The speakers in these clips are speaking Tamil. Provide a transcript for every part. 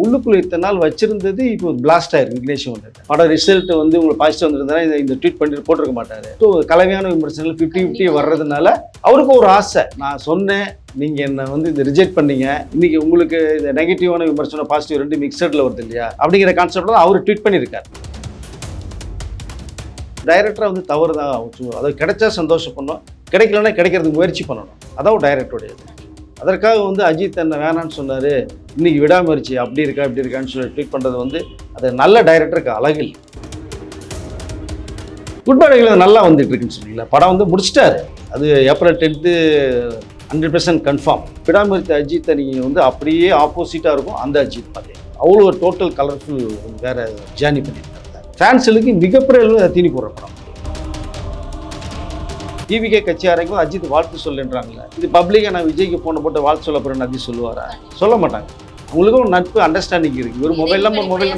உள்ளுக்குள்ள இத்தனை நாள் வச்சிருந்தது இப்போ பிளாஸ்ட் ஆயிருக்கு. விக்னேஷ் வந்து படம் ரிசல்ட் வந்து உங்களுக்கு பாசிட்டிவ் வந்திருந்தா இந்த- இந்த ட்வீட் பண்ணிட்டு போட்டிருக்க மாட்டாரு. ஸோ கலவையான விமர்சனங்கள் ஃபிஃப்டி ஃபிஃப்டி வர்றதுனால அவருக்கு ஒரு ஆசை. நான் சொன்னேன் நீங்க என்ன வந்து இந்த ரிஜெக்ட் பண்ணீங்க. இன்னைக்கு உங்களுக்கு இந்த நெகட்டிவான விமர்சனம் பாசிட்டிவ் ரெண்டு மிக்சட்ல வருது இல்லையா? அப்படிங்கிற கான்செப்ட் தான் அவர் ட்வீட் பண்ணியிருக்காரு. டைரக்டராக வந்து தவறு தான் அதாவது கிடைச்சா சந்தோஷம் பண்ணணும் கிடைக்கலன்னா கிடைக்கிறதுக்கு முயற்சி பண்ணணும். அதான் ஒரு டைரக்டருடையது அதற்காக வந்து அஜித் என்ன வேணான்னு சொன்னார். இன்னைக்கு விடாமுயற்சி அப்படி இருக்கா இப்படி இருக்கான்னு சொல்லி ட்வீட் பண்ணுறது வந்து அது நல்ல டைரக்டருக்கு அழகில். குட் மார்னிங்ல நல்லா வந்துட்டு இருக்குன்னு சொன்னீங்களா படம் வந்து முடிச்சிட்டாரு. அது April tenth hundred percent confirm Vidaamuyarchi அஜித்தை நீங்கள் வந்து அப்படியே ஆப்போசிட்டாக இருக்கும் அந்த அஜித் பார்த்தீங்க அவ்வளோ டோட்டல் கலர்ஃபுல் வேறு ஜேர்னி பண்ணியிருக்காங்க ஃபேன்ஸுக்கு மிகப்பெரிய தீனி போடுற படம். டிவிகே கட்சி ஆரம்பிக்கும் அஜித் வாழ்த்து சொல்லுன்றாங்களே இது பப்ளிக்காக நான் விஜய்க்கு போன போட்டு வாழ்த்து சொல்ல போகிறேன்னு அஜித் சொல்லுவாரா? சொல்ல மாட்டாங்க. அவங்களுக்கும் நட்பு அண்டர்ஸ்டாண்டிங் இருக்குது ஒரு மொபைல் நம்ம மொபைல்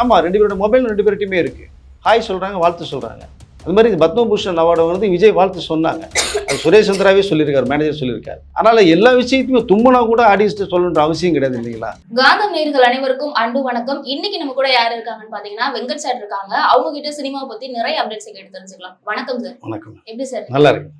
ஆமாம் ரெண்டு பேரோட மொபைல் ரெண்டு பேர்கிட்டையுமே இருக்குது ஹாய் சொல்கிறாங்க வாழ்த்து சொல்கிறாங்க அது மாதிரி இந்த பத்மபூஷன் அவார்டு வந்து விஜய் வாழ்த்து சொன்னாங்க. அது சுரேஷ் சந்திராவே சொல்லியிருக்காரு மேனேஜர் சொல்லியிருக்காரு. அதனால் எல்லா விஷயத்தையுமே தும்முனா கூட ஆடியன்ஸ்ட்டு சொல்லணுன்ற அவசியம் கிடையாது இல்லைங்களா? காந்தம் நேர்கள் அனைவருக்கும் அன்பு வணக்கம். இன்னைக்கு நம்ம கூட யார் இருக்காங்கன்னு பாத்தீங்கன்னா வெங்கட் சார் இருக்காங்க. அவங்க கிட்ட சினிமாவை பத்தி நிறைய அப்டேட்ஸ் கேட்டு தெரிஞ்சுக்கலாம். வணக்கம் சார் வணக்கம். எப்படி சார் நல்லா இருக்கு.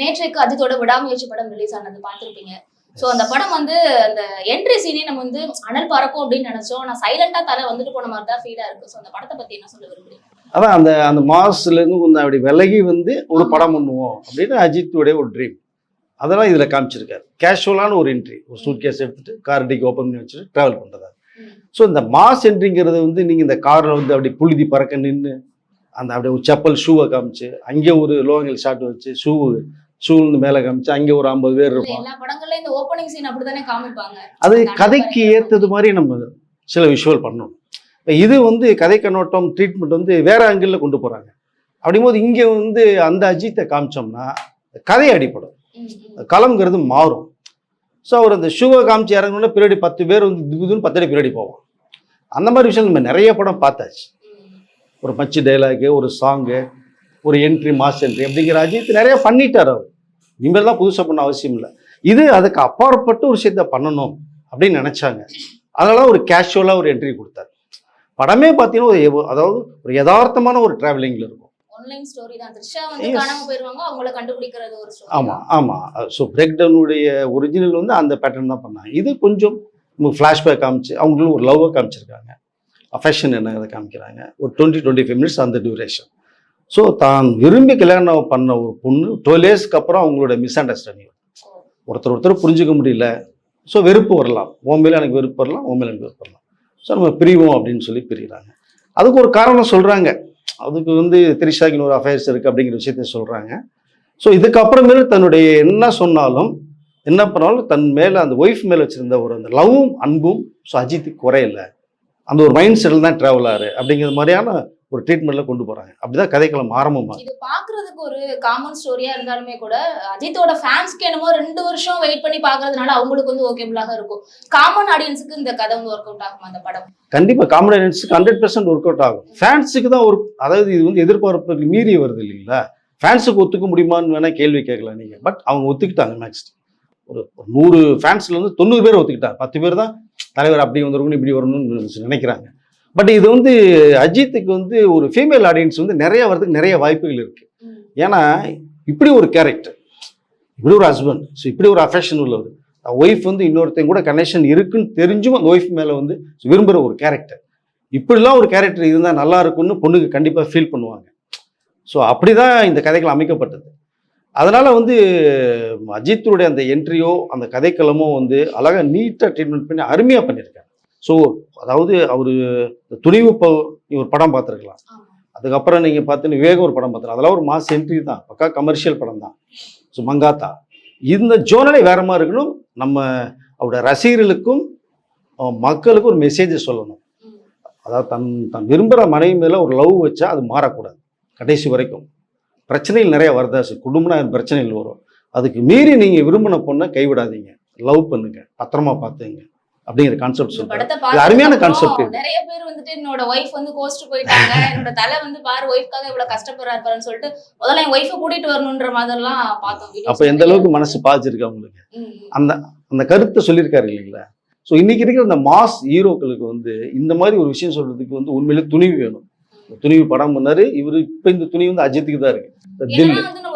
நேற்றைக்கு அஜித்தோட விடாமுயற்சி படம் ரிலீஸ் ஆனது பார்த்திருப்பீங்க. சோ அந்த படம் வந்து அந்த என்ட்ரி சீனே நம்ம வந்து அனல் பறக்கும் அப்படின்னு நினைச்சோம். ஆனா சைலண்டா தலை வந்துட்டு போன மாதிரி தான் ஃபீலா இருக்கு. சோ அந்த படத்தை பத்தி என்ன சொல்ல விரும்புறீங்க? அதான் அந்த அந்த மாஸ்லேருந்து கொஞ்சம் அப்படி விலகி வந்து ஒரு படம் பண்ணுவோம் அப்படின்னு அஜித்துடைய ஒரு ட்ரீம் அதெல்லாம் இதில் காமிச்சிருக்காரு. கேஷுவலான ஒரு என்ட்ரி ஒரு சூட் கேஸ் எடுத்துட்டு கார் டிக்கு ஓப்பன் பண்ணி வச்சுட்டு ட்ராவல் பண்ணுறதா ஸோ இந்த மாஸ் என்ட்ரிங்கிறது வந்து நீங்கள் இந்த காரில் வந்து அப்படி புழுதி பறக்க நின்று அந்த அப்படியே ஒரு செப்பல் ஷூவை காமிச்சு அங்கே ஒரு லோங்கல் ஷாட் வச்சு ஷூ ஷூலேருந்து மேலே காமிச்சு அங்கே ஒரு ஐம்பது பேர் காமிப்பாங்க. அது கதைக்கு ஏற்றது மாதிரி நம்ம சில விஷுவல் பண்ணணும். இப்போ இது வந்து கதை கண்ணோட்டம் ட்ரீட்மெண்ட் வந்து வேற ஆங்கிளில் கொண்டு போகிறாங்க அப்படிங்கும்போது இங்கே வந்து அந்த அஜித்தை காமிச்சோம்னா கதை அடிப்படும். களம்ங்கிறது மாறும். ஸோ அவர் அந்த ஷூவை காமிச்சு இறங்கணுன்னா பின்னாடி பத்து பேர் வந்து திகுதுன்னு பத்தடி பின்னாடி போவோம் அந்த மாதிரி விஷயம் நம்ம நிறைய படம் பார்த்தாச்சு. ஒரு மச்சு டைலாகு ஒரு சாங்கு ஒரு என்ட்ரி மாஸ் என்ட்ரி அப்படிங்கிற அஜித் நிறைய பண்ணிட்டார் அவர். இனிமேல் தான் புதுசாக பண்ண அவசியம் இல்லை. இது அதுக்கு அப்பாற்பட்டு ஒரு விஷயத்த பண்ணணும் அப்படின்னு நினச்சாங்க. அதனால ஒரு கேஷுவலாக ஒரு என்ட்ரி கொடுத்தாரு. படமே பார்த்தீங்கன்னா ஒரு அதாவது ஒரு யதார்த்தமான ஒரு டிராவலிங்கில் இருக்கும். ஆமாம் ஆமாம் ஸோ பிரேக் டவுனுடைய ஒரிஜினல் வந்து அந்த பேட்டர்ன் தான் பண்ணாங்க. இது கொஞ்சம் ஃப்ளாஷ்பேக் காமிச்சு அவங்களும் ஒரு லவ்வை காமிச்சிருக்காங்க. அஃபெக்ஷன் என்னங்கிறத காமிக்கிறாங்க. ஒரு டுவெண்ட்டி டுவெண்ட்டி ஃபைவ் மினிட்ஸ் அந்த டியூரேஷன் ஸோ தான் விரும்பி கல்யாணம் பண்ண ஒரு பொண்ணு டுவெல் இயர்ஸ்க்கு அப்புறம் அவங்களோட மிஸ் அண்டர்ஸ்டாண்டிங் ஒருத்தர் ஒருத்தர் புரிஞ்சுக்க முடியல. ஸோ வெறுப்பு வரலாம். உன் மேலே எனக்கு வெறுப்பு வரலாம் உன் மேலே எனக்கு வெறுப்பு வரலாம். ஸோ நம்ம பிரிவோம் அப்படின்னு சொல்லி பிரிகிறாங்க அதுக்கு ஒரு காரணம் சொல்கிறாங்க அதுக்கு வந்து திரிஷாக்கின் ஒரு அஃபேர்ஸ் இருக்குது அப்படிங்கிற விஷயத்த சொல்கிறாங்க ஸோ இதுக்கப்புறமேல தன்னுடைய என்ன சொன்னாலும் என்ன பண்ணாலும் தன் மேலே அந்த ஒய்ஃப் மேலே வச்சுருந்த ஒரு அந்த லவ்வும் அன்பும் ஸோ அஜித்துக்கு குறையல. அந்த ஒரு மைண்ட் செட்டில் தான் ட்ராவல் ஆறு அப்படிங்கிற மாதிரியான ஒரு ட்ரீட்மெண்ட்டில் கொண்டு போகிறாங்க அப்படிதான் கதைக்களம் ஆரம்பமாக இது பாக்குறதுக்கு ஒரு காமன் ஸ்டோரியா இருந்தாலுமே கூட அஜித்தோட ஃபேன்ஸ்க்கு என்னமோ ரெண்டு வருஷம் வெயிட் பண்ணி பாக்குறதுனால அவங்களுக்கு வந்து ஓகேபிளாக இருக்கும். காமன் ஆடியன்ஸுக்கு இந்த கதை வந்து ஒர்க் அவுட் ஆகும் அந்த படம்? கண்டிப்பாக காமெடியன்ஸுக்கு ஹண்ட்ரட் பர்சன்ட் ஒர்க் அவுட் ஆகும். ஃபேன்ஸுக்கு தான் ஒரு அதாவது இது வந்து எதிர்பார்ப்புக்கு மீறி வருது இல்லைங்களா? ஃபேன்ஸுக்கு ஒத்துக்க முடியுமான்னு வேணால் கேள்வி கேட்கலாம் நீங்கள் பட் அவங்க ஒத்துக்கிட்டாங்க மேக்ஸ் ஒரு நூறு ஃபேன்ஸில் வந்து தொண்ணூறு பேர் ஒத்துக்கிட்டாங்க. பத்து பேர் தான் தலைவர் அப்படி வந்துருக்கணும் இப்படி வரணும்னு நினைக்கிறாங்க. பட் இது வந்து அஜித்துக்கு வந்து ஒரு ஃபீமேல் ஆடியன்ஸ் வந்து நிறைய வரதுக்கு நிறைய வாய்ப்புகள் இருக்குது. ஏன்னா இப்படி ஒரு கேரக்டர் இப்படி ஒரு ஹஸ்பண்ட் ஸோ இப்படி ஒரு அஃபெக்ஷன் உள்ளவர் ஒய்ஃப் வந்து இன்னொருத்தையும் கூட கனெக்ஷன் இருக்குன்னு தெரிஞ்சும் அந்த ஒய்ஃப் மேலே வந்து விரும்புகிற ஒரு கேரக்டர் இப்படிலாம் ஒரு கேரக்டர் இருந்தால் நல்லா இருக்கும்னு பொண்ணுக்கு கண்டிப்பாக ஃபீல் பண்ணுவாங்க. ஸோ அப்படி தான் இந்த கதைகள் அமைக்கப்பட்டது. அதனால் வந்து அஜித்துடைய அந்த என்ட்ரியோ அந்த கதைக்களமோ வந்து அழகாக நீட்டாக ட்ரீட்மெண்ட் பண்ணி அருமையாக பண்ணியிருக்காங்க. ஸோ அதாவது அவர் துணிவு ப ஒரு படம் பார்த்துருக்கலாம். அதுக்கப்புறம் நீங்கள் பார்த்து விவேகம் ஒரு படம் பார்த்துருக்கலாம். அதெல்லாம் ஒரு மாஸ் என்ட்ரி தான். பக்கா கமர்ஷியல் படம் தான். ஸோ மங்காத்தா. இந்த ஜோனலே வேற மாதிரி இருக்கணும். நம்ம அவரோட ரசிகர்களுக்கும் மக்களுக்கும் ஒரு மெசேஜை சொல்லணும். அதாவது தன் தன் விரும்புகிற மனைவி மேலே ஒரு லவ் வச்சா அது மாறக்கூடாது. கடைசி வரைக்கும். பிரச்சனைகள் நிறைய வருதா? சார் குடும்பம்னா பிரச்சனைகள் வரும். அதுக்கு மீறி நீங்கள் விரும்பின பொண்ணை கைவிடாதீங்க. லவ் பண்ணுங்க. பத்திரமா பார்த்துங்க. அப்படிங்கிற கான்செப்ட் இது அருமையான அப்புறம் நிறைய பேர் வந்துட்டு என்னோட ஒய்ஃப் வந்து கோஸ்ட் போயிட்டாங்க. என்னோட தலை வந்து பாரு ஒய்ஃப்காக இவ்வளவு கஷ்டப்படுறாரு பாருன்னு சொல்லிட்டு முதல்ல என் ஒய்ஃபை கூட்டிட்டு வரணுன்ற மாதிரிலாம் பார்த்தோம். அப்போ எந்த. அளவுக்கு மனசு பாதிச்சிருக்கு அவங்களுக்கு? ம். அந்த அந்த கருத்தை சொல்லியிருக்காரு இல்லைங்களா? ஸோ இன்னைக்கு இருக்கிற இந்த மாஸ் ஹீரோக்களுக்கு வந்து இந்த மாதிரி ஒரு விஷயம் சொல்றதுக்கு வந்து உண்மையிலே துணிவு வேணும். துணிவு படம் பண்ணாரு. இவர் இப்போ இந்த துணிவு வந்து அஜித்துக்கு தான் இருக்கு.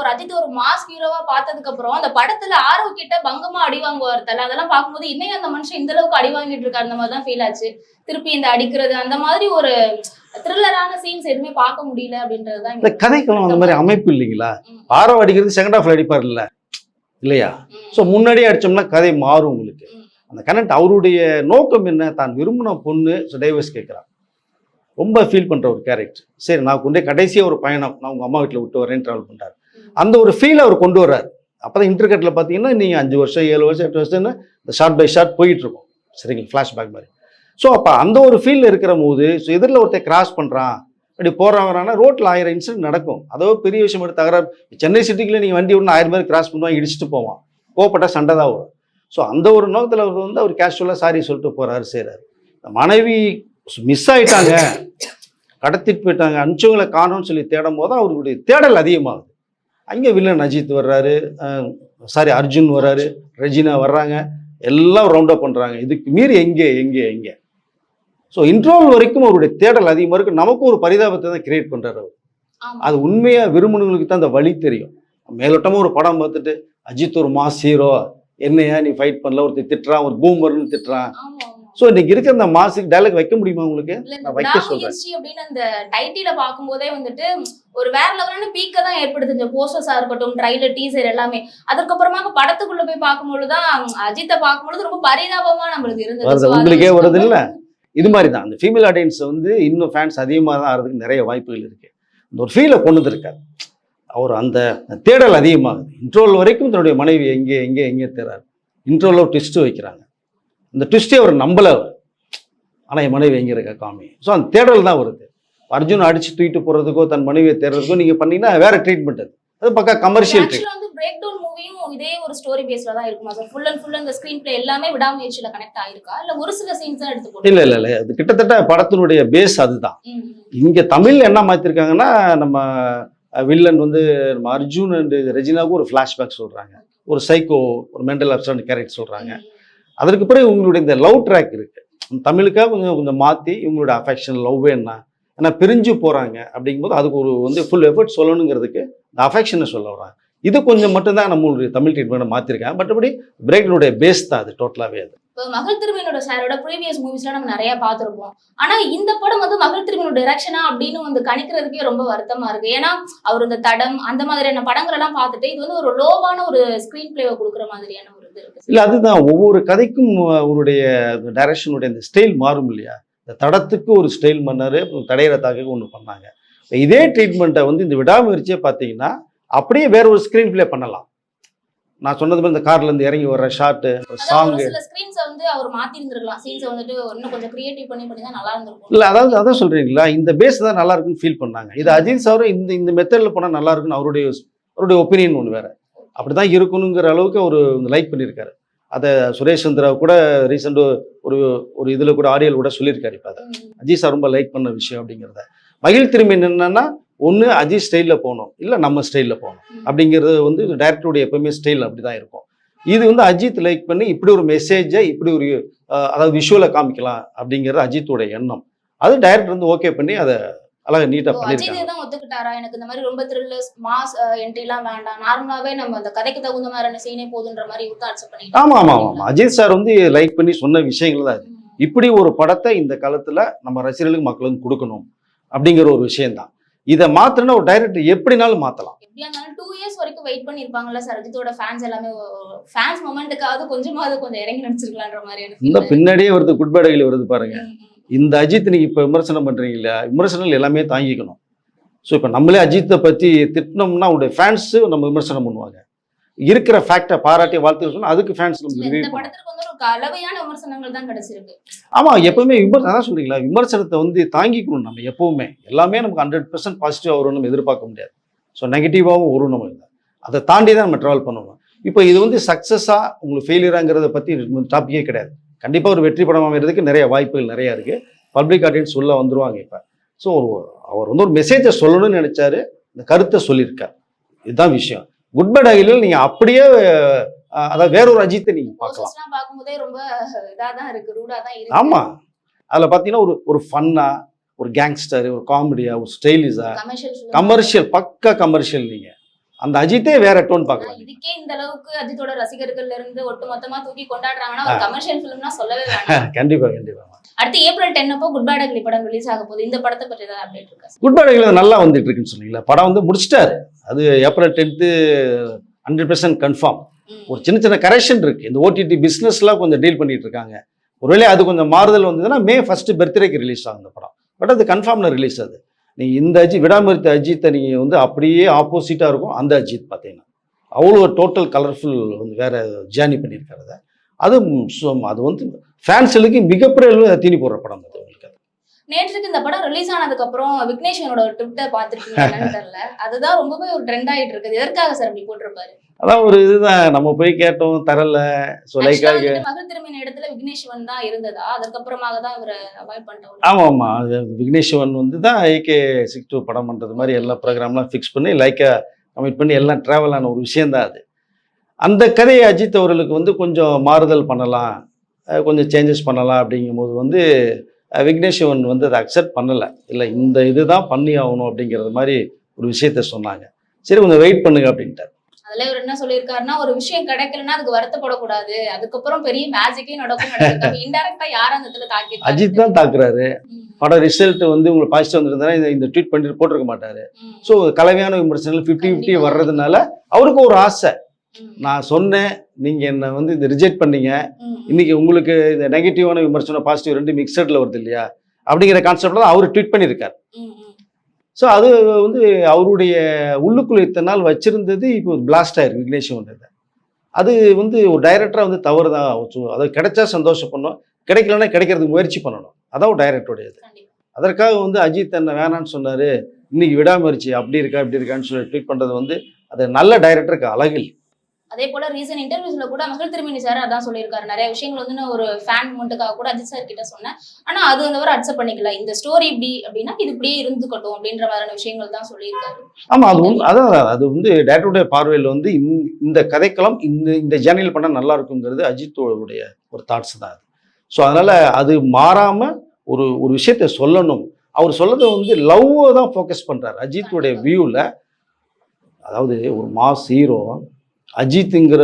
ஒரு அஜித் ஒரு மாஸ் ஹீரோவா பார்த்ததுக்கு அப்புறம் அந்த படத்துல ஆரவ் கிட்ட பங்கமா அடி வாங்குவார் தல அதெல்லாம் பார்க்கும்போது இன்னும் அந்த மனுஷன் இந்த அளவுக்கு அடி வாங்கிட்டு இருக்காரு. அந்த மாதிரி தான் ஃபீல் ஆச்சு. திருப்பி இந்த அடிக்கிறது அந்த மாதிரி ஒரு த்ரில்லரான சீன்ஸ் எதுவுமே பார்க்க முடியல அப்படின்றதுதான் இந்த கதைக்கெல்லாம் அந்த மாதிரி அமைப்பு இல்லைங்களா. ஆரோ அடிக்கிறது செகண்ட் ஹாஃப்ல அடிப்பார் இல்ல இல்லையா. ஸோ முன்னாடியே அடிச்சோம்னா கதை மாறும் உங்களுக்கு. அந்த கனெக்ட் அவருடைய நோக்கம் என்ன? தான் விரும்பின பொண்ணு டைவர்ஸ் கேட்குறான். ரொம்ப ஃபீல் பண்ற ஒரு கேரக்டர் சரி நான் கொண்டே கடைசியாக ஒரு பயணம் நான் உங்க அம்மா வீட்டில் விட்டு வரேன்னு ட்ராவல் பண்றாரு ம். அந்த ஒரு ஃபீல் அவர் கொண்டு வர்றாரு. அப்பதான் இன்டர்கட்டில் பார்த்தீங்கன்னா நீங்க அஞ்சு வருஷம் ஏழு வருஷம் எட்டு வருஷம்னு இந்த ஷார்ட் பை ஷார்ட் போயிட்டு இருக்கும். சரிங்களா ஃப்ளாஷ்பேக் மாதிரி. ஸோ அப்போ அந்த ஒரு ஃபீல் இருக்கிற போது ஸோ எதிரில் ஒருத்தன் கிராஸ் பண்ணுறான் அப்படி போகிறான் வரானா ரோட்டில் ஆயிரம் இன்சிடென்ட் நடக்கும். அதோ பெரிய விஷயம் எடுத்து தகராறு. சென்னை சிட்டிக்குள்ள நீங்கள் வண்டி ஒன்று ஆயிரம் பேர் கிராஸ் பண்ணுவான் இடிச்சுட்டு போவான். கோப்பட்டா சண்டை தான் வரும். ஸோ அந்த ஒரு நோக்கத்தில் அவர் வந்து அவர் கேஷுவலாக சாரி சொல்லிட்டு போகிறாரு செய்கிறாரு மனைவி மிஸ் ஆயிட்டாங்க. கடத்திட்டு போயிட்டாங்க. அனுப்பிச்சவங்களை காணோம்னு சொல்லி தேடும் போது அவருடைய தேடல் அதிகமாகுது. அங்கே வில்லன் அஜித் வர்றாரு. சாரி அர்ஜுன் வர்றாரு. ரெஜினா வர்றாங்க. எல்லாம் ரவுண்ட் அப் பண்ணுறாங்க இதுக்கு மீறி எங்கே எங்கே எங்கே? ஸோ இன்ட்ரோல் வரைக்கும் அவருடைய தேடல் அதிகமாக இருக்கு. நமக்கும் ஒரு பரிதாபத்தை தான் கிரியேட் பண்ணுறாரு அவர். அது உண்மையாக விரும்பினவங்களுக்கு தான் அந்த வழி தெரியும். மேலோட்டமாக ஒரு படம் பார்த்துட்டு அஜித் ஒரு மாஸ் ஹீரோ என்னையா நீ ஃபைட் பண்ணல? ஒருத்தர் திட்டுறான். ஒரு பூமர்னு திட்டுறான். ஸோ இன்னைக்கு இருக்கிற அந்த மாசுக்கு டைலாக் வைக்க முடியுமா உங்களுக்கு? நான் வைக்க சொல்றேன். அப்படின்னு அந்த டைட்டில பார்க்கும்போதே வந்துட்டு ஒரு வேற லெவலான பீக்க தான் ஏற்படுது. இந்த போஸ்டர்ஸா இருக்கட்டும் ட்ரைலர் டீசர் எல்லாமே. அதுக்கப்புறமாக படத்துக்குள்ள போய் பார்க்கும்பொழுதுதான் அஜித்தை பார்க்கும்பொழுது ரொம்ப பரிதாபமா நம்மளுக்கு இருந்தது. உங்களுக்கே வருது இல்ல? இது மாதிரி தான். அந்த ஃபீமேல் ஆடியன்ஸ் வந்து இன்னும் ஃபேன்ஸ் அதிகமாக தான் ஆகிறதுக்கு நிறைய வாய்ப்புகள் இருக்கு. இந்த ஒரு ஃபீலை கொண்டு வந்திருக்காரு. அவர் அந்த தேடல் அதிகமாகுது. இன்ட்ரோல் வரைக்கும் தன்னுடைய மனைவி எங்கே எங்கே எங்கே தேறாரு இன்ட்ரோலில் ஒரு ட்விஸ்ட்டு வைக்கிறாங்க. இந்த ட்விஸ்ட்டே அவர் நம்பலை ஆனால் என் மனைவி எங்கே இருக்கா காமி? ஸோ அந்த தேடல் தான் வருது. அர்ஜுன் அடிச்சு தூக்கிட்டு போகிறதுக்கோ தன் மனைவியை தேடுறதுக்கோ நீங்கள் பண்ணீங்கன்னா வேற ட்ரீட்மெண்ட் அது. அது பக்கா கமர்ஷியல் ட்ரீட் ஆக்சுவலா வந்து பிரேக் டவுன் மூவியும் இதே ஒரு ஸ்டோரி பேஸ்ல தான் இருக்குமா சார் ஃபுல் அண்ட் ஃபுல் அந்த ஸ்கிரீன் பிளே எல்லாமே விடாமுயற்சியில கனெக்ட் ஆயிருக்கா? இல்ல ஒரு சில சீன்ஸ் தான் எடுத்து இல்லை இல்லை இல்லை. அது கிட்டத்தட்ட படத்தினுடைய பேஸ் அதுதான். இங்க தமிழ்ல என்ன மாத்திருக்காங்கன்னா நம்ம வில்லன் வந்து நம்ம அர்ஜுன் அண்ட் ரெஜினாவுக்கு ஒரு ஃப்ளாஷ்பேக் சொல்றாங்க. ஒரு சைக்கோ ஒரு மென்டல் அப்சண்ட் கேரக்டர் சொல்றாங்க. அதற்கு பிறகு இவங்களுடைய இந்த லவ் ட்ராக் இருக்குது தமிழுக்காக கொஞ்சம் கொஞ்சம் மாற்றி இவங்களோட அஃபெக்ஷன் லவ் என்ன ஏன்னா பிரிஞ்சு போகிறாங்க அப்படிங்கும்போது அதுக்கு ஒரு வந்து ஃபுல் எஃபர்ட் சொல்லணுங்கிறதுக்கு இந்த அஃபெக்ஷனை சொல்ல வராங்க. இது கொஞ்சம் மட்டும்தான் நம்மளுடைய தமிழ் ட்ரீட்மெண்ட்டை மாற்றிருக்கேன் மற்றபடி பிரேக்கினுடைய பேஸ் தான் அது டோட்டலாகவே அது. இப்போ மகள் திருமணோட சாரோட ப்ரீவியஸ் மூவிஸ்லாம் நம்ம நிறைய பார்த்துருப்போம். ஆனா இந்த படம் வந்து மகள் திருமணோட டைரக்ஷனா அப்படின்னு வந்து கணிக்கிறதுக்கே ரொம்ப வருத்தமா இருக்கு. ஏன்னா அவர் இந்த தடம் அந்த மாதிரியான படங்கள் எல்லாம் பார்த்துட்டு இது வந்து ஒரு லோவான ஒரு ஸ்கிரீன் பிளேவை கொடுக்குற மாதிரியான இல்ல அதுதான். ஒவ்வொரு கதைக்கும் அவருடைய டைரக்ஷனுடைய இந்த ஸ்டைல் மாறும் இல்லையா? இந்த தடத்துக்கு ஒரு ஸ்டைல் பண்ணாரு தடையிற தாக்கு ஒன்று பண்ணாங்க. இதே ட்ரீட்மெண்ட்டை வந்து இந்த விடாமுயற்சியே பார்த்தீங்கன்னா அப்படியே வேற ஒரு ஸ்க்ரீன் ப்ளே பண்ணலாம். நான் சொன்னது மாதிரி இந்த கார்ல இருந்து இறங்கி வர்ற ஷாட்டு சாங் ஸ்கிரீன்ஸை வந்து அவர் மாத்தி இருந்திருக்கலாம் சீன்ஸை வந்துட்டு இன்னும் கொஞ்சம் கிரியேட்டிவ் பண்ணி பண்ணி தான் நல்லா இருந்திருக்கும். இல்ல அதாவது அதான் சொல்றீங்களா இந்த பேஸ் தான் நல்லா இருக்குன்னு ஃபீல் பண்ணாங்க. இது அஜித் சாரும் இந்த இந்த மெத்தட்ல போனா நல்லா இருக்குன்னு அவருடைய அவருடைய ஒப்பீனியன் ஒன்று வேற. அப்படிதான் இருக்கணுங்கிற அளவுக்கு அவர் லைக் பண்ணியிருக்காரு. அதை சுரேஷ் சந்திரா கூட ரீசெண்ட் ஒரு ஒரு இதுல கூட ஆடியோல கூட சொல்லியிருக்காரு இப்போ அதை. ம், அஜித் சார் ரொம்ப லைக் பண்ண விஷயம் அப்படிங்கிறத. மகிழ் திரும்பி என்னன்னா ஒன்று அஜித் ஸ்டைலில் போகணும். இல்லை நம்ம ஸ்டைலில் போகணும். அப்படிங்கிறது வந்து டேரக்டருடைய எப்பவுமே ஸ்டைல் அப்படி தான் இருக்கும். இது வந்து அஜித் லைக் பண்ணி இப்படி ஒரு மெசேஜை இப்படி ஒரு அதாவது விஷுவலை காமிக்கலாம் அப்படிங்கிறது அஜித்தோட எண்ணம். அது டைரக்டர் வந்து ஓகே பண்ணி அதை இப்போ பண்ணியிருக்காங்க அஜித் தான் ஒத்துக்கிட்டாரா? எனக்கு இந்த மாதிரி ரொம்ப த்ரில்லர்ஸ் மாஸ் என்ட்ரி எல்லாம் வேண்டாம். நார்மலாவே நம்ம அந்த கதைக்கு தகுந்த மாதிரியான சீனே போதுன்ற மாதிரி இவர்தான் அக்செப்ட் பண்ணிட்டு ஆமாம் ஆமாம் ஆமாம் அஜித் சார் வந்து லைக் பண்ணி சொன்ன விஷயங்கள் தான். இப்படி ஒரு படத்தை இந்த காலத்தில் நம்ம ரசிகர்களுக்கு மக்களுக்கு கொடுக்கணும் அப்படிங்கிற ஒரு விஷயம்தான். இதை மாத்தினா ஒரு டைரக்டர் எப்படினாலும் எப்படியா இருந்தாலும் டூ இயர்ஸ் வரைக்கும் வெயிட் பண்ணிருப்பாங்கல்ல சார் அஜித்தோட ஃபேன்ஸ் எல்லாமே ஃபேன்ஸ் மொமெண்ட்டுக்காவது கொஞ்சமாவது கொஞ்சம் இறங்கி நடிச்சிருக்கலான்ற மாதிரியான இந்த. பின்னாடியே வருது குட் பேடையில் வருது பாருங்க. இந்த அஜித் நீங்க இப்போ விமர்சனம் பண்றீங்க இல்லையா? விமர்சனங்கள் எல்லாமே தாங்கிக்கணும். ஸோ இப்போ நம்மளே அஜித்தை பத்தி திட்டினோம்னா அவருடைய ஃபேன்ஸு நம்ம விமர்சனம் பண்ணுவாங்க. இருக்கிற ஃபேக்டை பாராட்டி வாழ்த்து சொன்னா அதுக்கு ஃபேன்ஸ் நமக்கு ஆமா எப்பவுமே விமர்சனம் சொல்றீங்களா? விமர்சனத்தை வந்து தாங்கிக்கணும் நம்ம எப்பவுமே. எல்லாமே நமக்கு ஹண்ட்ரட் பர்சன்ட் பாசிட்டிவ் வரும்னு நம்ம எதிர்பார்க்க முடியாது. ஸோ நெகட்டிவாகவும் வரும் நம்ம இல்லை அதை தாண்டி தான் நம்ம ட்ராவல் பண்ணணும். இப்போ இது வந்து சக்ஸஸாக உங்களுக்கு ஃபெயிலியராங்கிறத பற்றி டாப்பிக்கே கிடையாது. கண்டிப்பாக ஒரு வெற்றி படம் அமைகிறதுக்கு நிறைய வாய்ப்புகள் நிறைய இருக்கு. பப்ளிக் ஆடியன்ஸ் உள்ள வந்துருவாங்க இப்போ. ஸோ அவர் வந்து ஒரு மெசேஜை சொல்லணும்னு நினைச்சாரு. இந்த கருத்தை சொல்லியிருக்கார். இதுதான் விஷயம். குட் பேட் அகிலில் நீங்கள் அப்படியே அதாவது வேற ஒரு அஜித்தை நீங்க பார்க்கலாம். பார்க்கும்போதே ரொம்ப இதா தான் இருக்கு ரூடா தான் இருக்கு. ஆமா. அதுல பாத்தீங்கன்னா ஒரு ஒரு ஃபன்னா ஒரு கேங்ஸ்டர் ஒரு காமெடியா ஒரு ஸ்டைலிஷா கமர்ஷியல் கமர்ஷியல் பக்கா கமர்ஷியல் நீங்க. அந்த அஜித்தே வேற டோன் பார்க்கலாம் இதுக்கே இந்த அளவுக்கு அஜித்தோட ரசிகர்கள்ல இருந்து ஒட்டு மொத்தமா தூக்கி கொண்டாடுறாங்கன்னா ஒரு கமர்ஷியல் ஃபிலிம்னா சொல்லவே வேண்டாம் கண்டிப்பா கண்டிப்பா. அடுத்து ஏப்ரல் டென் அப்போ குட் பேட் அக்லி படம் ரிலீஸ் ஆக போகுது. இந்த படத்தை பற்றி ஏதாவது அப்டேட் இருக்கா குட் பேட் நல்லா வந்துட்டு இருக்குன்னு சொன்னீங்களா படம் வந்து முடிச்சிட்டாரு. அது April tenth hundred percent confirm. ஒரு சின்ன சின்ன கரெக்ஷன் இருக்கு. இந்த ஓடிடி பிஸ்னஸ்லாம் கொஞ்சம் டீல் பண்ணிட்டு இருக்காங்க. ஒருவேளை அது கொஞ்சம் மாறுதல் வந்ததுன்னா மே ஃபர்ஸ்ட் பர்த்டேக்கு ரிலீஸ் ஆகும் இந்த படம். பட் அது கன்ஃபார்ம்ல ரிலீஸ் அது நீங்கள் இந்த அஜித் விடாமரித்த அஜித்தை நீங்கள் வந்து அப்படியே ஆப்போசிட்டாக இருக்கும். அந்த அஜித் பார்த்தீங்கன்னா. அவ்வளோ டோட்டல் கலர்ஃபுல் வந்து வேறு ஜேர்னி பண்ணியிருக்கிறத. அது அது வந்து ஃபேன்ஸுக்கு மிகப்பெரிய அளவு தீனி போடுற படம் அது. நேற்றுக்கு இந்த படம் ரிலீஸ் ஆனதுக்கு அப்புறம் விக்னேஷனோட ட்விட்டர் பார்த்துருக்கீங்க தெரியல. அதுதான் ரொம்பவே ஒரு ட்ரெண்ட் ஆயிட்டு இருக்குது. எதற்காக சார் அப்படி போட்டிருப்பாரு? அதான் ஒரு இதுதான். நம்ம போய் கேட்டோம் தரல. ஸோ லைக்காக மகள் திரும்பின இடத்துல விக்னேஷ்வன் தான் இருந்ததா? அதுக்கப்புறமாக தான் இவரை அவாய்ட் பண்ணிட்டோம் ஆமாம் ஆமாம் அது விக்னேஷ்வன் வந்து தான் ஏகே சிக்ஸ் டூ படம் பண்ணுறது மாதிரி எல்லா ப்ரோக்ராம்லாம் ஃபிக்ஸ் பண்ணி லைக்காக கமிட் பண்ணி எல்லாம் ட்ராவல் ஆன ஒரு விஷயந்தான் அது. அந்த கதையை அஜித் அவர்களுக்கு வந்து கொஞ்சம் மாறுதல் பண்ணலாம் கொஞ்சம் சேஞ்சஸ் பண்ணலாம் அப்படிங்கும்போது வந்து விக்னேஷ்வன் வந்து அதை அக்செப்ட் பண்ணலை. இல்லை இந்த இதுதான் பண்ணி ஆகணும் அப்படிங்கிறது மாதிரி ஒரு விஷயத்த சொன்னாங்க. சரி கொஞ்சம் வெயிட் பண்ணுங்க அப்படின்ட்டார். அதுல இவர் என்ன சொல்லியிருக்காருன்னா ஒரு விஷயம் கிடைக்கலன்னா அதுக்கு வருத்தப்படக்கூடாது. அதுக்கப்புறம் பெரிய மேஜிக்கே நடக்கும் இன்டெரக்டா யார் அந்த இடத்துல தாக்கி அஜித் தான் தாக்குறாரு. படம் ரிசல்ட் வந்து உங்களுக்கு பாசிட்டிவ் வந்திருந்தா இந்த இந்த ட்வீட் பண்ணிட்டு போட்டிருக்க மாட்டாரு. ஸோ கலவையான விமர்சனங்கள் ஃபிஃப்டி ஃபிஃப்டி. வர்றதுனால அவருக்கு ஒரு ஆசை. நான் சொன்னேன் நீங்கள் என்னை வந்து இந்த ரிஜெக்ட் பண்ணீங்க. இன்னைக்கு உங்களுக்கு இந்த நெகட்டிவான விமர்சனம் பாசிட்டிவ் ரெண்டு மிக்சடில் வருது இல்லையா? அப்படிங்கிற கான்செப்டில் தான் அவர் ட்வீட் பண்ணியிருக்கார். ஸோ அது வந்து அவருடைய உள்ளுக்குள்ள இத்தனை நாள் வச்சிருந்தது இப்போ பிளாஸ்ட் ஆயிருக்கு விக்னேஷ்வன் அது வந்து ஒரு டைரக்டராக வந்து தவறு தான் அது கிடைச்சா சந்தோஷம் பண்ணணும் கிடைக்கலன்னா கிடைக்கிறதுக்கு முயற்சி பண்ணணும். அதான் ஒரு டைரக்டருடைய இது அதற்காக வந்து அஜித் என்ன வேணான்னு சொன்னாரு இன்னைக்கு விடாமுயற்சி அப்படி இருக்கா இப்படி இருக்கான்னு சொல்லி ட்வீட் பண்றது வந்து அது நல்ல டைரக்டருக்கு அழகில். அதே போல ரீசன் இன்டர்வியூஸ்ல கூட மகள் திருமணி சார் அதான் சொல்லியிருக்காரு. நிறைய விஷயங்கள் வந்து நான் ஒரு ஃபேன் மூமெண்ட்டுக்காக கூட அஜித் சார் கிட்ட சொன்னேன். ஆனா அது வந்து அவர் அக்செப்ட் பண்ணிக்கல. இந்த ஸ்டோரி இப்படி அப்படின்னா இது இப்படியே இருந்துக்கட்டும் அப்படின்ற மாதிரியான விஷயங்கள் தான் சொல்லியிருக்காரு. ஆமா அது அதான் அது வந்து டேரக்டருடைய பார்வையில் வந்து இந்த- கதைக்களம் இந்த இந்த ஜேர்னியில் பண்ணால் நல்லா இருக்குங்கிறது அஜித்தோடைய ஒரு தாட்ஸ் தான் அது. ஸோ அதனால அது மாறாம ஒரு ஒரு விஷயத்த சொல்லணும். அவர் சொல்லதை வந்து லவ்வை தான் ஃபோக்கஸ் பண்றாரு. அஜித்துடைய வியூவில் அதாவது ஒரு மாஸ் ஹீரோ அஜித்துங்கிற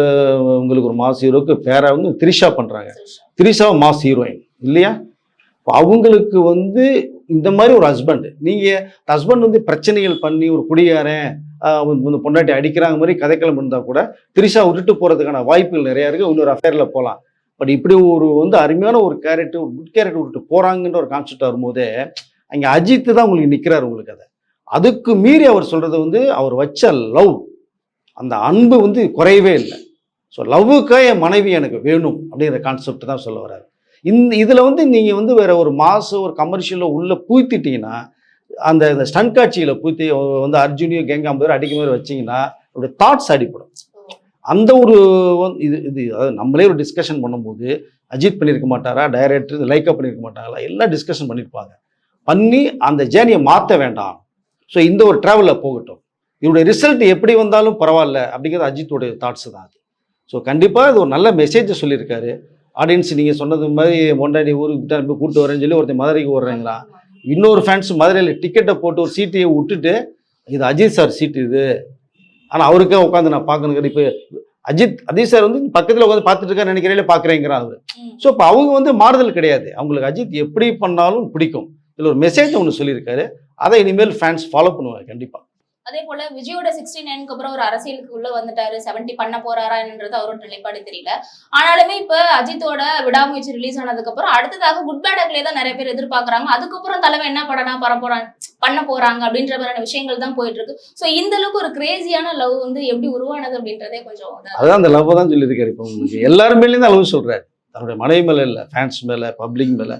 உங்களுக்கு ஒரு மாஸ் ஹீரோக்கு பேரை வந்து திரிஷா பண்றாங்க. திரிஷா. மாஸ் ஹீரோயின் இல்லையா? இப்போ அவங்களுக்கு வந்து இந்த மாதிரி ஒரு ஹஸ்பண்ட் நீங்கள் ஹஸ்பண்ட் வந்து பிரச்சனைகள் பண்ணி ஒரு குடியாரன் ஆஹ் வந்து பொண்டாட்டி அடிக்கிறாங்க மாதிரி கதைக்களம் இருந்தால் கூட திரிஷா விட்டுட்டு போகிறதுக்கான வாய்ப்புகள் நிறையா இருக்குது இன்னொரு அஃபேரில் போகலாம் பட் இப்படி ஒரு வந்து அருமையான ஒரு கேரக்டர் ஒரு குட் கேரக்டர் விட்டுட்டு போகிறாங்கன்ற ஒரு கான்செப்ட் வரும்போதே அங்கே அஜித் தான் உங்களுக்கு நிற்கிறார் உங்களுக்கு அதை. அதுக்கு மீறி அவர் சொல்கிறது வந்து அவர் வச்ச லவ் அந்த அன்பு வந்து குறையவே இல்லை. ஸோ லவ்வுக்காக என் மனைவி எனக்கு வேணும் அப்படிங்கிற கான்செப்ட் தான் சொல்ல வர்றாரு. இந்த இதில் வந்து நீங்கள் வந்து வேற ஒரு மாசு ஒரு கமர்ஷியலில் உள்ளே பூத்திட்டிங்கன்னா அந்த இந்த ஸ்டன் காட்சியில் பூத்தி வந்து அர்ஜுனியோ கேங்காம்பர் அடிக்கும் மாதிரி வச்சிங்கன்னா அவருடைய தாட்ஸ் அடிப்படும் அந்த ஒரு இது இது அதாவது நம்மளே ஒரு டிஸ்கஷன் பண்ணும்போது அஜித் பண்ணியிருக்க மாட்டாரா டைரக்டர் லைக்கா பண்ணியிருக்க மாட்டாங்களா எல்லாம் டிஸ்கஷன் பண்ணியிருப்பாங்க பண்ணி அந்த ஜேர்னியை மாற்ற வேண்டாம். ஸோ இந்த ஒரு ட்ராவலில் போகட்டும். இவருடைய ரிசல்ட் எப்படி வந்தாலும் பரவாயில்ல அப்படிங்கிறது அஜித்தோடைய தாட்ஸ் தான் அது. ஸோ கண்டிப்பாக இது ஒரு நல்ல மெசேஜை சொல்லியிருக்காரு. ஆடியன்ஸ் நீங்கள் சொன்னது மாதிரி மொண்டாடி ஊருக்கு விட்டா கூப்பிட்டு வரேன்னு சொல்லி ஒருத்தர் மதுரைக்கு வர்றீங்களா இன்னொரு ஃபேன்ஸ் மதுரையில் டிக்கெட்டை போட்டு ஒரு சீட்டையை விட்டுட்டு இது அஜித் சார் சீட்டு இது. ஆனால் அவருக்கே உட்காந்து நான் பார்க்கணுங்கிற இப்போ அஜித் அஜித் சார் வந்து பக்கத்தில் உட்காந்து பார்த்துட்டு இருக்காரு நினைக்கிறேன் பார்க்குறேங்கிறான் அவர். ஸோ இப்போ அவங்க வந்து மாறுதல் கிடையாது. அவங்களுக்கு அஜித் எப்படி பண்ணாலும் பிடிக்கும். இதில் ஒரு மெசேஜ் ஒன்று சொல்லியிருக்காரு. அதை இனிமேல் ஃபேன்ஸ் ஃபாலோ பண்ணுவாங்க கண்டிப்பாக அதே போல விஜயோட சிக்ஸ்டி நைனுக்கு அப்புறம் ஒரு அரசியலுக்கு உள்ள வந்துட்டாரு. செவன்டி பண்ண போறாரா என்னன்றது அவரோட நிலைப்பாடு தெரியல. ஆனாலுமே இப்ப அஜித்தோட விடாமுயற்சி ரிலீஸ் ஆனதுக்கு அப்புறம் அடுத்ததாக குட் பேட் அக்லே தான் நிறைய பேர் எதிர்பார்க்கறாங்க. அதுக்கப்புறம் தலைவன் என்ன படனா பர போறான் பண்ண போறாங்க அப்படின்ற மாதிரியான விஷயங்கள் தான் போயிட்டு இருக்கு. ஸோ இந்த அளவுக்கு ஒரு கிரேசியான லவ் வந்து எப்படி உருவானது அப்படின்றதே கொஞ்சம் அதான் அந்த லவ் தான் சொல்லியிருக்காரு இப்போ உங்களுக்கு. எல்லாரும் மேலேயும் லவ் சொல்றாரு. தன்னுடைய மனைவி மேலே இல்லை ஃபேன்ஸ் மேல பப்ளிக் மேல.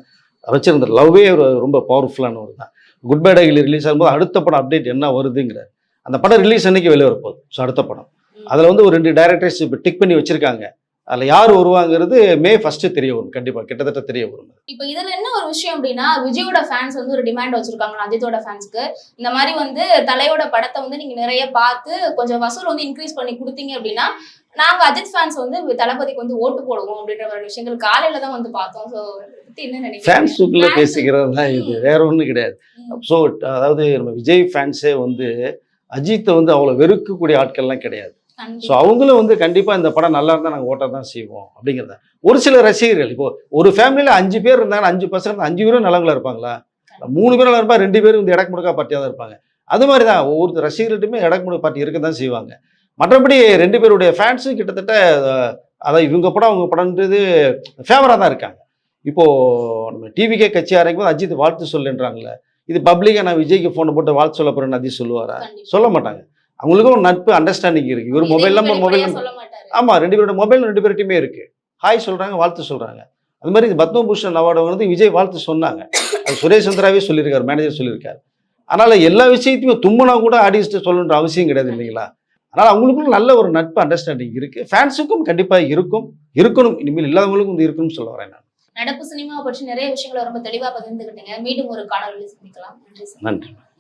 வச்சிருந்த லவ்வே ரொம்ப பவர்ஃபுல்லான ஒரு தான். குட் பேட் ரிலீஸ் ஆகும்போது அடுத்த படம் அப்டேட் என்ன வருதுங்கிறார். அந்த படம் ரிலீஸ் அன்னைக்கு வெளியே வரப்போகுது. ஸோ அடுத்த படம். அதில் வந்து ஒரு ரெண்டு டைரக்டர்ஸ் இப்போ டிக் பண்ணி வச்சிருக்காங்க. அதில் யார் வருவாங்கிறது மே ஃபஸ்ட்டு தெரிய வரும். கண்டிப்பாக கிட்டத்தட்ட தெரிய வரும். இப்ப இதுல என்ன ஒரு விஷயம் அப்படின்னா விஜயோட ஃபேன்ஸ் வந்து ஒரு டிமாண்ட் வச்சிருக்காங்க அஜித்தோட ஃபேன்ஸ்க்கு இந்த மாதிரி வந்து தலையோட படத்தை வந்து நீங்க நிறைய பார்த்து கொஞ்சம் வசூல் வந்து இன்க்ரீஸ் பண்ணி கொடுத்தீங்க அப்படின்னா நாங்க அஜித் ஃபேன்ஸ் வந்து தளபதிக்கு வந்து ஓட்டு போடுவோம் அப்படின்ற ஒரு விஷயங்கள் காலையில தான் வந்து பார்த்தோம். நினைக்கிறீங்க? ஃபேன்ஸுக்குள்ள பேசிக்கிறது தான் இது வேற ஒன்றும் கிடையாது. ஸோ அதாவது நம்ம விஜய் ஃபேன்ஸே வந்து அஜித்தை வந்து அவ்வளோ வெறுக்கக்கூடிய ஆட்கள்லாம் கிடையாது. ஸோ. அவங்களும் வந்து கண்டிப்பாக இந்த படம் நல்லா இருந்தால் நாங்கள் ஓட்ட தான் செய்வோம் அப்படிங்கிறத. ஒரு சில ரசிகர்கள் இப்போ ஒரு ஃபேமிலியில் அஞ்சு பேர் இருந்தாங்கன்னா அஞ்சு பசங்க அஞ்சு பேரும் நல்லவங்களா இருப்பாங்களா? மூணு பேரும் நல்லா இருப்பா ரெண்டு பேரும் இந்த இடக்கு முடுக்கா பார்ட்டியாக தான் இருப்பாங்க. அது மாதிரி தான் ஒவ்வொரு ரசிகர்கிட்டையுமே இடக்கு முடுக்க பார்ட்டி இருக்க தான் செய்வாங்க. மற்றபடி ரெண்டு பேருடைய ஃபேன்ஸும் கிட்டத்தட்ட அதாவது இவங்க படம் அவங்க படம்ன்றது ஃபேவராக தான் இருக்காங்க. இப்போது நம்ம டிவிக்கே கட்சி ஆரம்பிக்கும் போது அஜித் வாழ்த்து சொல்லுன்றாங்களே இது பப்ளிக்காக நான் விஜய்க்கு ஃபோனை போட்டு வாழ்த்து சொல்ல போகிறேன்னு அஜித் சொல்லுவாரா. சொல்ல மாட்டாங்க. அவங்களுக்கும் ஒரு நட்பு அண்டர்ஸ்டாண்டிங் இருக்குது இவர் மொபைல் நம்பர் மொபைல் ஆமாம் ரெண்டு பேரோட மொபைல் ரெண்டு பேர்கிட்டயுமே இருக்கு. ஹாய் சொல்றாங்க வாழ்த்து சொல்றாங்க. அது மாதிரி இந்த பத்மபூஷன் அவார்டு வந்து விஜய் வாழ்த்து சொன்னாங்க. அது சுரேஷ் சந்திராவே சொல்லியிருக்காரு மேனேஜர் சொல்லியிருக்காரு. அதனால எல்லா விஷயத்தையுமே தும்முனா கூட ஆடியன்ஸ்ட்டு சொல்லணுன்ற அவசியம் கிடையாது இல்லைங்களா? அதனால அவங்களுக்கும் நல்ல ஒரு நட்பு அண்டர்ஸ்டாண்டிங் இருக்கு. ஃபேன்ஸுக்கும் கண்டிப்பா இருக்கும். இருக்கணும். இனிமேல் இல்லாதவங்களுக்கும் இது இருக்கணும்னு சொல்ல வரேன் நான். நடப்பு சினிமா பற்றி நிறைய விஷயங்களை ரொம்ப தெளிவா பகிர்ந்துகிட்டீங்க. மீண்டும் ஒரு காணொலியில் சந்திக்கலாம். நன்றி சார். நன்றி.